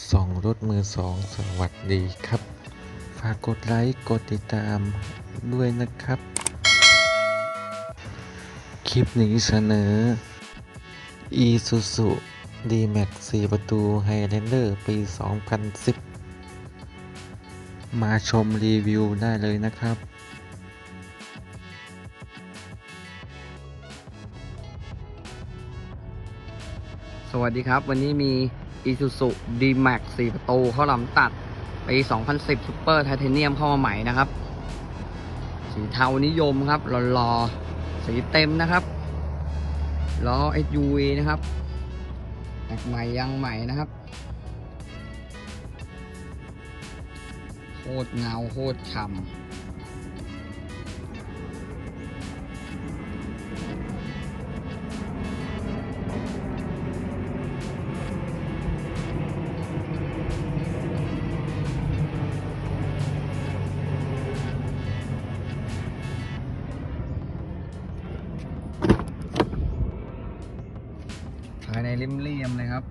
สองรถมือสองสวัสดีครับ ฝากกดไลค์กดติดตามด้วยนะครับ คลิปนี้เสนอ Isuzu D-Max 4 ประตู Highlander ปี 2010 มาชมรีวิวได้เลยนะครับสวัสดีครับ วันนี้มี Isuzu D-Max 4 ประตูเข้าลามตัดปี 2010 Super Titanium เข้ามาใหม่นะครับ สีเทานิยมครับหล่อๆ สีเต็มนะครับล้อ SUV นะครับแม็กใหม่ยังใหม่นะครับ โคตรเงาโคตรฉ่ำ ภายในริมเรียมเลยครับ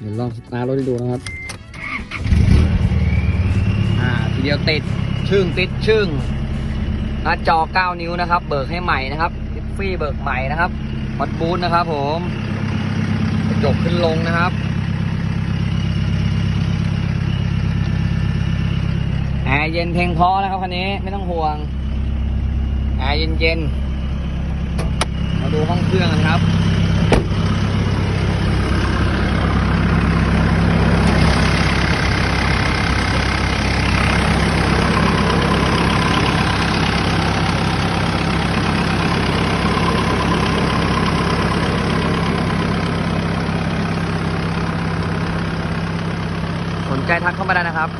เดี๋ยวลองสตาร์ทรถให้ดูนะครับ อ่า ทีเดียวติด ชึ่งติดชึ่งหน้าจอ 9 นิ้วนะครับ เบิกให้ใหม่นะครับทิฟฟี่เบิกใหม่นะครับวัดบูทนะครับผมกระจกขึ้นลงนะครับ แอร์เย็นเพียงพอนะครับคันนี้ไม่ต้องห่วง แอร์เย็นๆ มาดูห้องเครื่องกันครับ นใจทักเข้ามาได้นะครับ